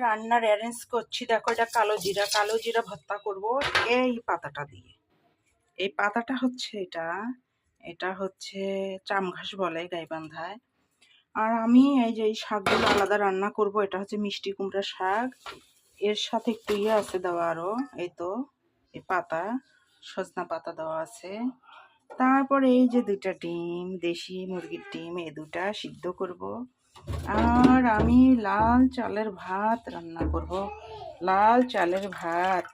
রান্নার অ্যারেঞ্জ করছি। দেখো, এটা কালো জিরা। কালো জিরা ভর্তা করব এই পাতাটা দিয়ে। এই পাতাটা হচ্ছে এটা। এটা হচ্ছে চামঘাস বলে গাইবান্ধায়। আর আমি এই যে এই শাকগুলো আলাদা রান্না করব, এটা হচ্ছে মিষ্টি কুমড়া শাক। এর সাথে একটু ইয়ে আছে দেওয়া আরও এই তো, এই পাতা, সজনা পাতা দেওয়া আছে। তারপরে এই যে দুইটা ডিম, দেশি মুরগির ডিম, এই দুটা সিদ্ধ করব। আর আমি লাল চালের ভাত রান্না করব। লাল চালের ভাত।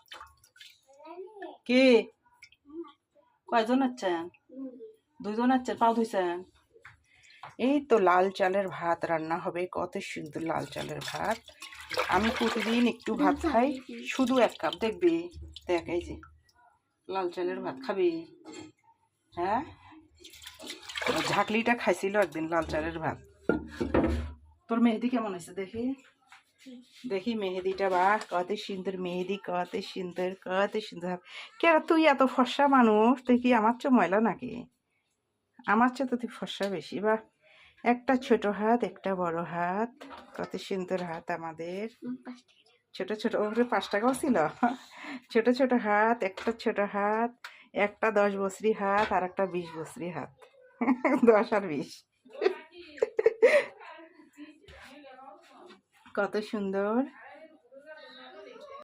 কে? কয়জন আছেন? দুজন আছেন, পাও ধুইছেন? এই তো লাল চালের ভাত রান্না হবে। কত সুন্দর লাল চালের ভাত। আমি প্রতিদিন একটু ভাত খাই। শুধু এক কাপ, দেখবি? দেখ, এই যে, লাল চালের ভাত খাবি? হ্যাঁ? ঝাঁকলিটা খাইছিল একদিন লাল চালের ভাত। তোর মেহেদি কেমন হয়েছে দেখি? দেখি মেহেদিটা বাহ কত সুন্দর মেহেদি, কত সুন্দর কত সুন্দর। কে তুই এত ফর্সা মানুষ? কি আমার চেয়ে ময়লা নাকি? আমার চেয়ে তো তুই ফর্সা বেশি বা। একটা ছোট হাত, একটা বড় হাত, কত সুন্দর হাত আমাদের। ছোট ছোট ওপরে পাঁচ টাকাও ছিল। ছোট ছোট হাত, একটা ছোট হাত একটা দশ বছরি হাত আর একটা বিশ বছরি হাত। দশ আর বিশ। কত সুন্দর।